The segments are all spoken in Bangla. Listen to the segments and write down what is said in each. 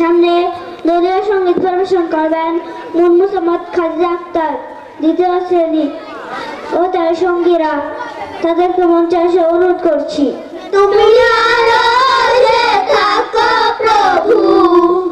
সামনে দলীয় সংগীত পরিবেশন করবেন মুন্মু সামাদ খাদিজা আক্তার, দ্বিতীয় শ্রেণি। ও তার সঙ্গীরা তাদেরকে মঞ্চে এসে অনুরোধ করছি। তুমি থাকো প্রভু।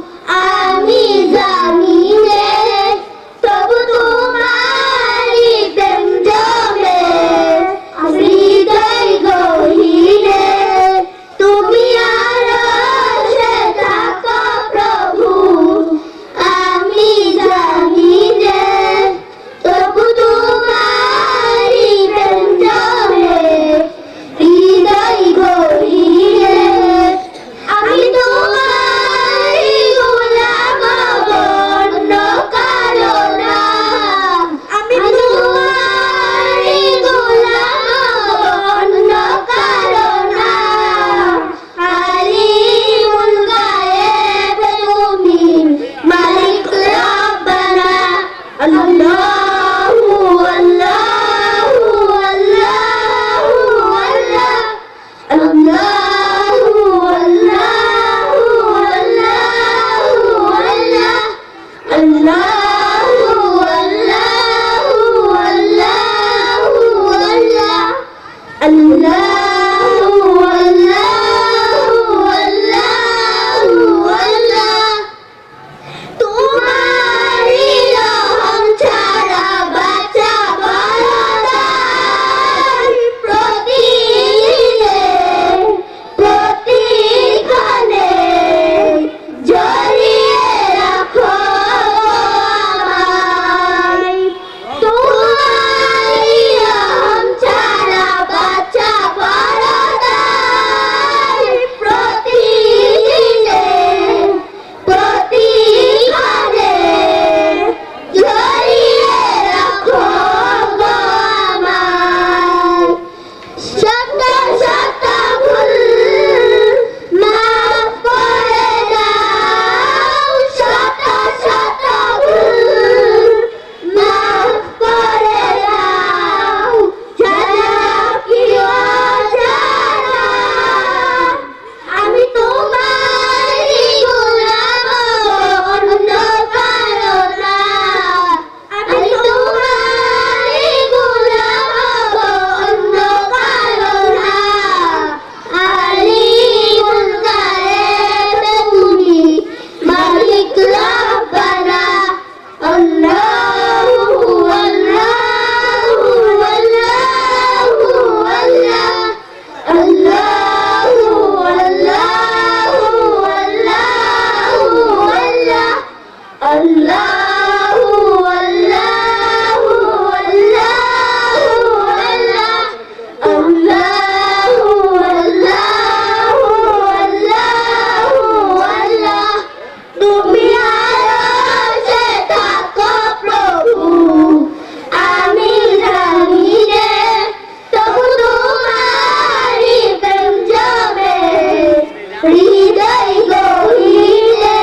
হৃদয় গভীরে,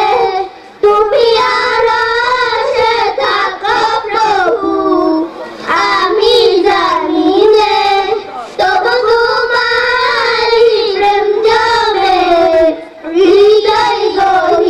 তুমি আরাশে থাকো প্রভু। আমি জানি রে, তবু তোমার প্রেম জমে। হৃদয় গভীরে